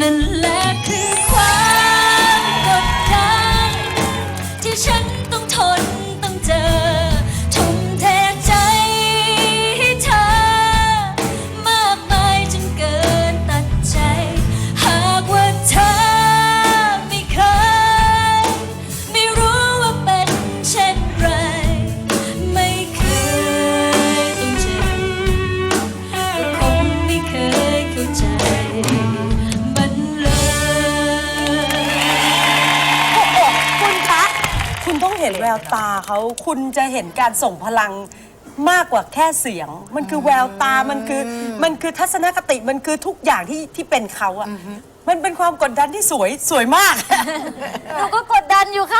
นั่นแหละคือ เห็นแววตาเขาคุณจะเห็นการส่งพลังมากกว่าแค่เสียง มันคือแววตามันคือมันคือทัศนคติมันคือทุกอย่างที่ที่เป็นเขาอะมันเป็นความกดดันที่สวยสวยมาก หนูก็กดดันอยู่ค่ะ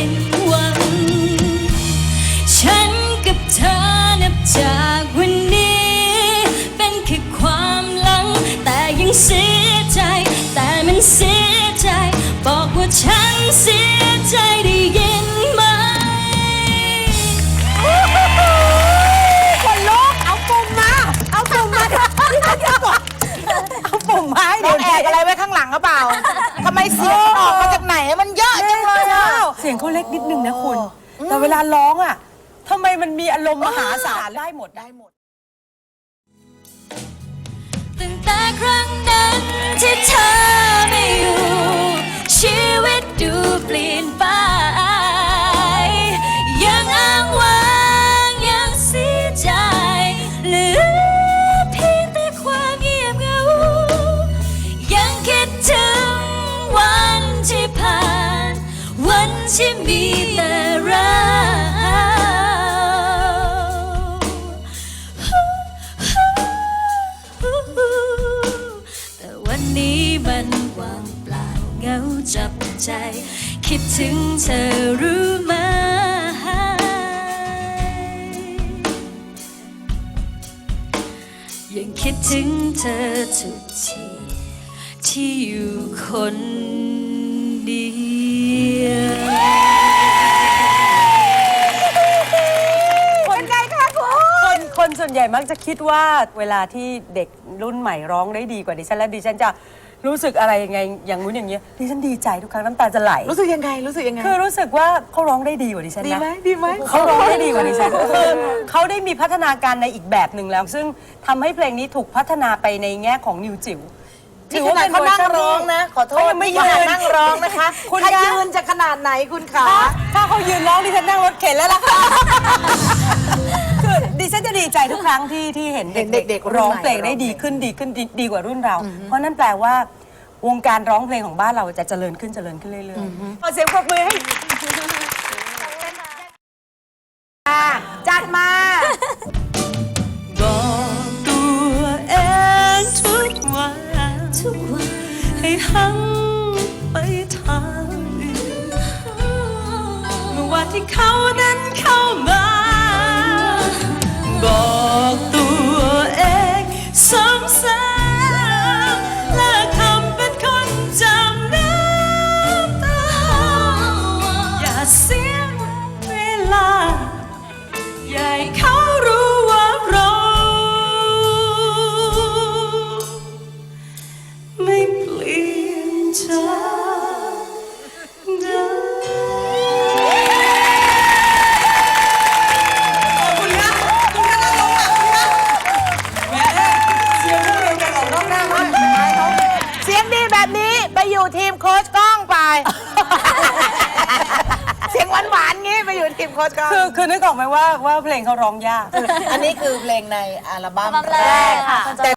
สิ้นหวัง ฉันกับเธอนับจากวันนี้ เป็นแค่ความหลัง แต่ยังเสียใจ แต่มันเสียใจ บอกว่าฉันเสียใจได้ยินไหม คนลุกเอาปุ่มมา เอาปุ่มมาเดี๋ยวเอาปุ่มมาให้น้เดี๋อยงวแอบอะไรไว้ข้างหลังหรือเปล่าทำไมเสียงมันออกมาจากไหนมันเยอะจัง เลยอะเสียงเขาเล็กนิดนึงนะคุณ แต่เวลาร้องอะทำไมมันมีอารมณ์มหาศาลได้หมดได้หมด ที่มีแต่เราแต่วันนี้มันว่างเปล่าเหงาจับใจ คิดถึงเธอรู้ไหมยังคิดถึงเธอทุกทีที่อยู่คนเดียว ญ่มักจะคิดว่าเวลาที่เด็กรุ่นใหม่ร้องได้ดีกว่าดิฉันและดิฉันจะรู้สึกอะไรยังไงอย่างนู้นอย่างนี้ยดิฉันดีใจทุกครั้งน้ำตาจะไหล รู้สึกยังไงรู้สึกยังไง คือรู้สึกว่าเขาร้องได้ดีกว่าดิฉันดีนะ ไหมดีไหม เขาร้องได้ดีกว่าดิฉันคือเขาได้มีพัฒนาการในอีกแบบหนึ่งแล้ว ซึ่งทำให้เพลงนี้ถูกพัฒนาไปในแง่ของนิวจิ๋วนี่ขนาดเขานั่งร้องนะขอโทเขาษยังไม่นี่ขนาดยืน นั่งร้องนะคะคุณถ้าคะ ยืนจะขนาดไหนคุณขา ถ้าถ้าเขายืนร้องดิฉันนั่งรถเข็นแล้วล่ะค่ะคือดิฉัน จะดีใจทุกครั้งที่ที่เห็นเห็นเด็กเด็กๆๆร้องรุ่นใหม่เพลงได้ดีขึ้นดีขึ้นดีดีกว่ารุ่นเรา เพราะนั่นแปลว่าวงการร้องเพลงของบ้านเราจะเจริญขึ้นเจริญขึ้นเรื่อยๆขอเสียงปรบมือให้อะจัดมา บอกตัวเองทุกวันทุกวันให้หันไปทางอื่นเมื่อวันที่เขานั้นเข้ามา ไปอยู่ทีมโค้ชกล้องไป เสียงหวานๆงี้ไปอยู่ทีมโค้ชกล้อง คือคือนึกออกไหมว่าว่าเพลงเขาร้องยาก อันนี้คือเพลงในอัลบั้มอัลบั้มแรกค่ะ แต่